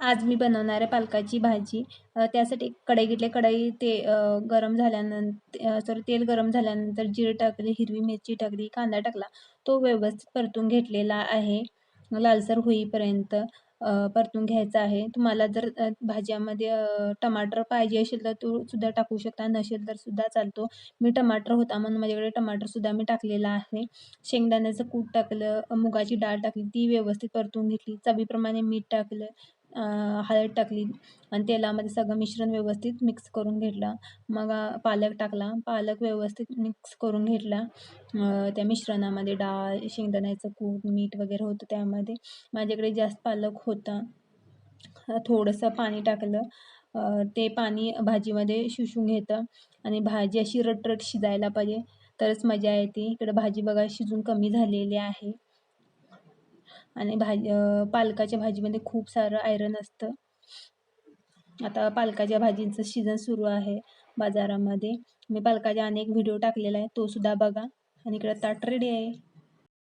आज मी बनवणार आहे पालकाची भाजी. त्यासाठी कढई घेतली. कढई ते गरम झाल्यानंतर सॉरी तेल गरम झाल्यानंतर जिरं टाकली हिरवी मिरची टाकली कांदा टाकला. तो व्यवस्थित परतून घेतलेला आहे. लालसर होईपर्यंत परतून घ्यायचा आहे. तुम्हाला जर भाज्यामध्ये टमाटर पाहिजे असेल तर तो सुद्धा टाकू शकता. नसेल तर सुद्धा चालतो. मी टमाटर होता म्हणून माझ्याकडे टमाटर सुद्धा मी टाकलेला आहे. शेंगदाण्याचं कूट टाकलं मुगाची डाळ टाकली ती व्यवस्थित परतून घेतली. चवीप्रमाणे मीठ टाकलं हळद टाकली आणि तेलामध्ये सगळं मिश्रण व्यवस्थित मिक्स करून घेतलं. मग पालक टाकला. पालक व्यवस्थित मिक्स करून घेतला. त्या मिश्रणामध्ये डाळ शेंगदाण्याचं कूट मीठ वगैरे होतं त्यामध्ये. माझ्याकडे जास्त पालक होता. थोडंसं पाणी टाकलं. ते पाणी भाजीमध्ये शिशून घेतं आणि भाजी अशी रटरट शिजायला पाहिजे. तरच मजा येते. इकडं भाजी बघा शिजून कमी झालेली आहे. आणि भाजी पालकाच्या भाजीमध्ये खूप सारं आयरन असतं. आता पालकाच्या भाजींचं सीझन सुरू आहे बाजारामध्ये. मी पालकाच्या अनेक व्हिडिओ टाकलेला आहे तो सुद्धा बघा. आणि इकडं ताट रेडी आहे.